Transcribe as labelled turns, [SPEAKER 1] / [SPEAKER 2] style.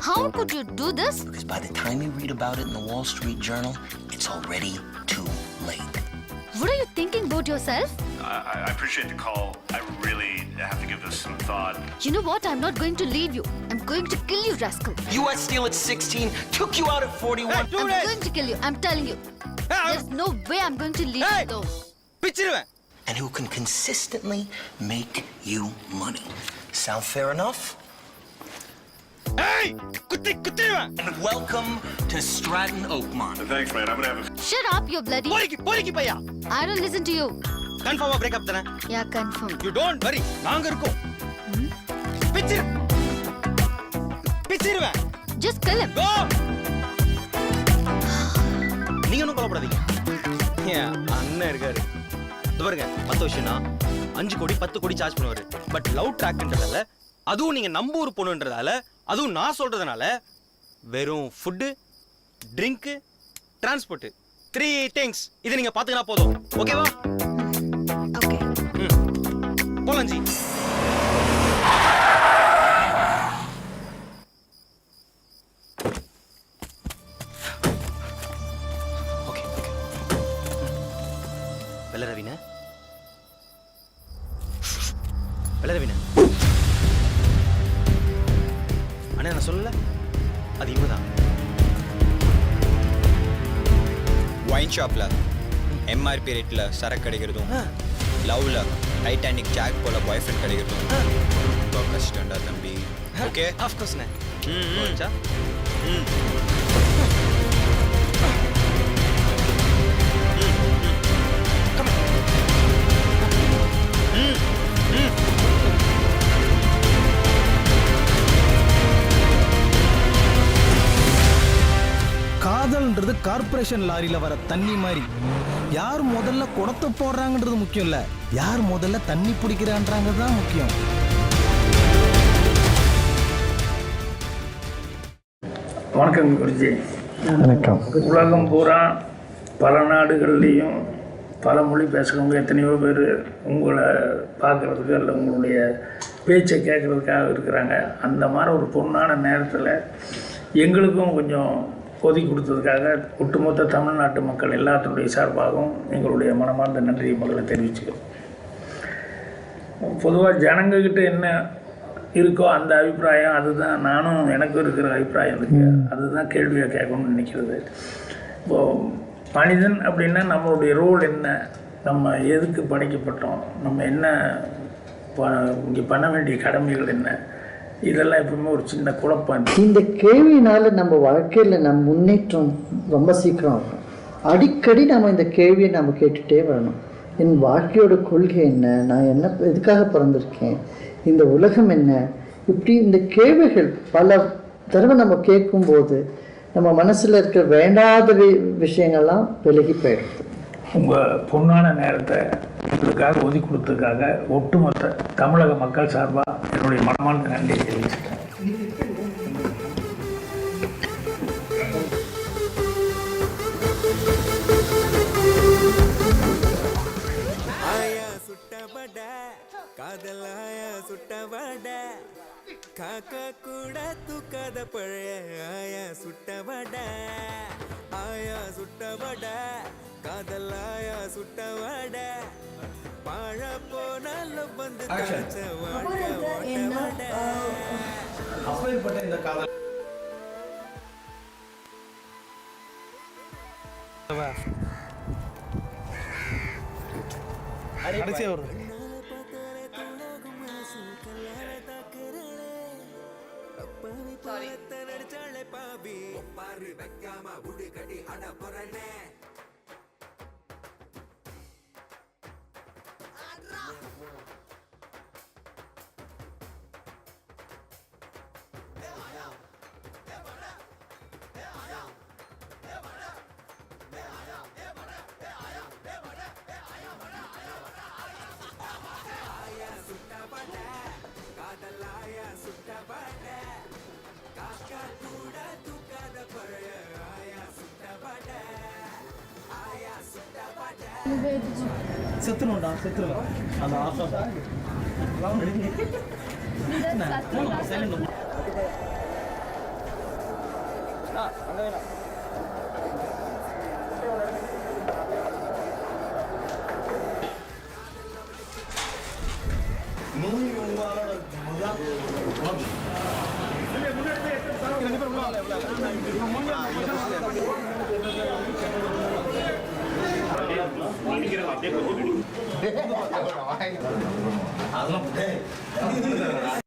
[SPEAKER 1] How could you do this?
[SPEAKER 2] Because by the time you read about it in the Wall Street Journal, it's already too late.
[SPEAKER 1] What are you thinking about yourself?
[SPEAKER 3] I, I appreciate the call. I really have to give this some thought.
[SPEAKER 1] You know what? I'm not going to leave you. I'm going to kill you, rascal.
[SPEAKER 2] U.S. Steel at 16 took you out at 41.
[SPEAKER 1] I'm going to kill you. I'm telling you. There's no way I'm going to leave
[SPEAKER 4] Hey!
[SPEAKER 1] you alone.
[SPEAKER 2] And who can consistently make you money. Sound fair enough?
[SPEAKER 4] ஏய் குத்தி குத்திடுவேன்
[SPEAKER 2] And welcome to Stratton Oakmont.
[SPEAKER 3] Thanks, man. I'm gonna have a
[SPEAKER 1] Shut up, you bloody.
[SPEAKER 4] பையா
[SPEAKER 1] I don't listen to you.
[SPEAKER 4] கன்ஃபார்மா breakup தானே
[SPEAKER 1] Yeah, confirm.
[SPEAKER 4] You don't worry நாங்க இருக்கோம் பிச்சிரு பிச்சிருவேன்
[SPEAKER 1] Just kill him.
[SPEAKER 4] கோ நீங்க ஒன்றும் கவலைப்படாதீங்க ஏன் அண்ணன் இருக்காரு இது பாருங்க பத்து விஷயம்னா அஞ்சு கோடி பத்து கோடி சார்ஜ் பண்ணுவாரு. பட் லவ் ட்ராக்ன்றதால அதுவும் நீங்க நம்ம ஊர் பொண்ணுன்றதால அதுவும் நான் சொல்றதுனால வெறும் food drink transport three things இதை நீங்க பாத்துக்கினா போதும். ஓகேவா வெள்ள ரவின அண்ணா நான் சொல்லல. அது இவங்க தான்
[SPEAKER 5] ஒயின் ஷாப்பில் எம்ஆர்பி ரேட்டில் சரக்கு கிடைக்கிறதும் லவ்ல டைட்டானிக் ஜாக் போல பாய் ஃப்ரெண்ட் கிடைக்கிறதும் ரொம்ப கஷ்டம்டா தம்பி. ஓகே
[SPEAKER 4] ஆஃப்கோர்ஸ்ண்ணே
[SPEAKER 5] ம், ம்.
[SPEAKER 4] போச்சா?
[SPEAKER 6] காதல்ன்றது கார்ப்பரேஷன் லாரியில வர தண்ணி மாதிரி. யார் முதல்ல குடத்தை போடுறாங்கன்றது முக்கியம் இல்ல. யார் முதல்ல தண்ணி பிடிக்கிறான்றாங்க தான் முக்கியம்.
[SPEAKER 7] வணக்கம் குருஜி.
[SPEAKER 6] வணக்கம்.
[SPEAKER 7] உலகம் பூரா பல நாடுகள்லேயும் பல மொழி பேசுகிறவங்க எத்தனையோ பேர் உங்களை பார்க்குறதுக்கு இல்லை உங்களுடைய பேச்சை கேட்குறதுக்காக இருக்கிறாங்க. அந்த மாதிரி ஒரு பொண்ணான நேரத்தில் எங்களுக்கும் கொஞ்சம் ஒதுக்கி கொடுத்ததுக்காக ஒட்டுமொத்த தமிழ்நாட்டு மக்கள் எல்லாத்தினுடைய சார்பாகவும் எங்களுடைய மனமார்ந்த நன்றி மக்களை தெரிவிச்சுக்கிறோம். பொதுவாக ஜனங்கக்கிட்ட என்ன இருக்கோ அந்த அபிப்பிராயம் அதுதான். நானும் எனக்கும் இருக்கிற அபிப்பிராயம் இருக்கு. அதுதான் கேள்வியாக கேட்கணும்னு நினைக்கிறது. இப்போது மனிதன் அப்படின்னா நம்மளுடைய ரோல் என்ன? நம்ம எதுக்கு படைக்கப்பட்டோம்? நம்ம என்ன இங்கே பண்ண வேண்டிய கடமைகள் என்ன? இதெல்லாம் எப்பவுமே ஒரு சின்ன குழப்பம்.
[SPEAKER 8] இந்த கேள்வினால நம்ம வாழ்க்கையில் நம்ம முன்னேற்றம் ரொம்ப சீக்கிரம் ஆகும். அடிக்கடி நம்ம இந்த கேள்வியை நம்ம கேட்டுட்டே வரணும். என் வாழ்க்கையோட கொள்கை என்ன? நான் என்ன எதுக்காக பிறந்திருக்கேன்? இந்த உலகம் என்ன? இப்படி இந்த கேள்விகள் பல தடவை நம்ம கேட்கும்போது நம்ம மனசில் இருக்கிற வேண்டாத வி- விஷயங்கள்லாம் விலகி போயிடுது.
[SPEAKER 7] உங்கள் பொன்னான நேரத்தை இதுக்காக ஒதுக்கி கொடுத்ததுக்காக ஒட்டுமொத்த தமிழக மக்கள் சார்பாக என்னுடைய மனமார்ந்த நன்றியை தெரிவிச்சிட்டேன்
[SPEAKER 9] ஆயா சுட்டபட காதலாயா சுட்டபட காக்கா கூட தூக்காத பழைய ஆயா சுட்டவட ஆயா சுட்டவட காதலாயா சுட்டவட
[SPEAKER 6] அப்பேற்பட்ட இந்த காதல் கடைசியா
[SPEAKER 9] நடிச்சாலே பாபி பாரு வைக்காம உடு கடி அட புறனே காதலாயா சுட்டபட காக்கா கூட தூக்காத பழைய ஆயா சுட்டபட ஆயா சுட்டபட
[SPEAKER 6] செத்துணும்டா செத்துருவேன் அந்த ஆசை அப்படியே